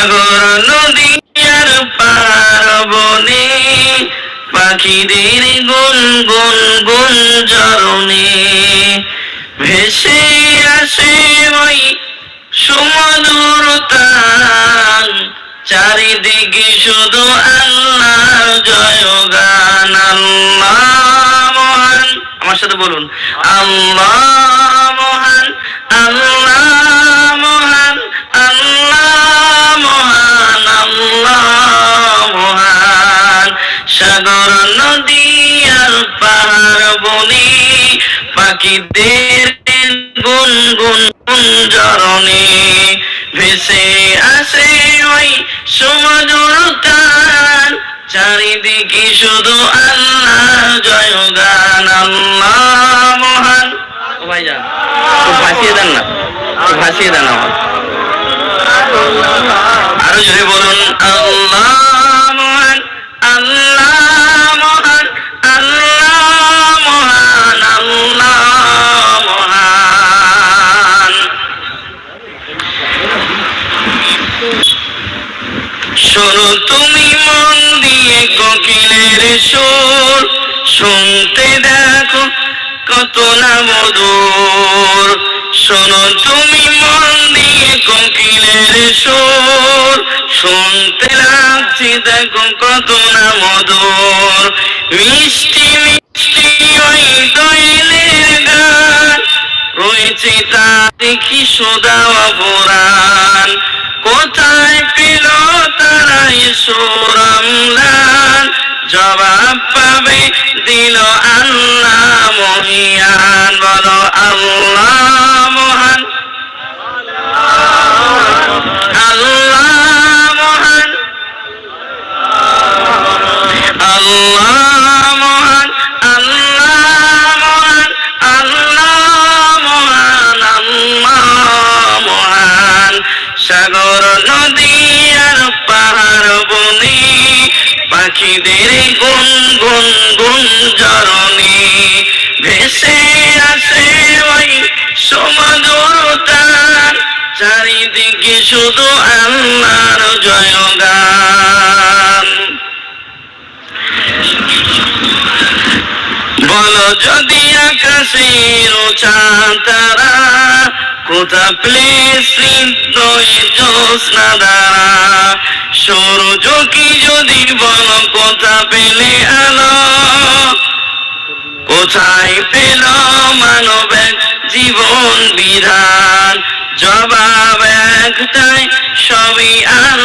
সাগর নদীয়ার আর পারবনে পাখিদের গুন গুন গুন জরণে ভেসে আসে ওই সুমধুর চারিদিকে শুধু আল্লাহ জয়গান, আল্লাহ আমার সাথে বলুন, আল্লাহ সাগর, নদী আর পাহাড় বনি পাখিদের গুন গুন গুঞ্জরণে ভেসে আসে ওই সমুদ্র তান চারিদিকে শুধু আল্লাহ জয় গান আল্লাহ মহান। ভাইজান, একটু ভাসিয়ে দেন না ভাসিয়ে দেন আমার আরও জোরে বলুন, আল্লাহ শুনতে দেখো কত না মধুর। শোনো তুমি মন দিয়ে কোকিলের সুর। শুনতে লাগছে দেখো কত না মধুর। মিষ্টি মিষ্টি ওই দোয়েলের গান। রয়েছে তা দেখি সোদাওয়া পুরাণ কোথায় পাখিদের গুন গুন গুন জরনে ভেসে আসে ওই সমুদ্র তার চারিদিকে শুধু আল্লাহর জয়গান। বলো যদি আকাশের চাঁদ তারা কোথা প্লেসিদ্ধ জ্যোৎস্না দ্বারা? সূর্য যদি কোথা পেলে আলো? কোথায় পেল মানব জীবন বিধান? জবাব একটাই সবই আল্লাহ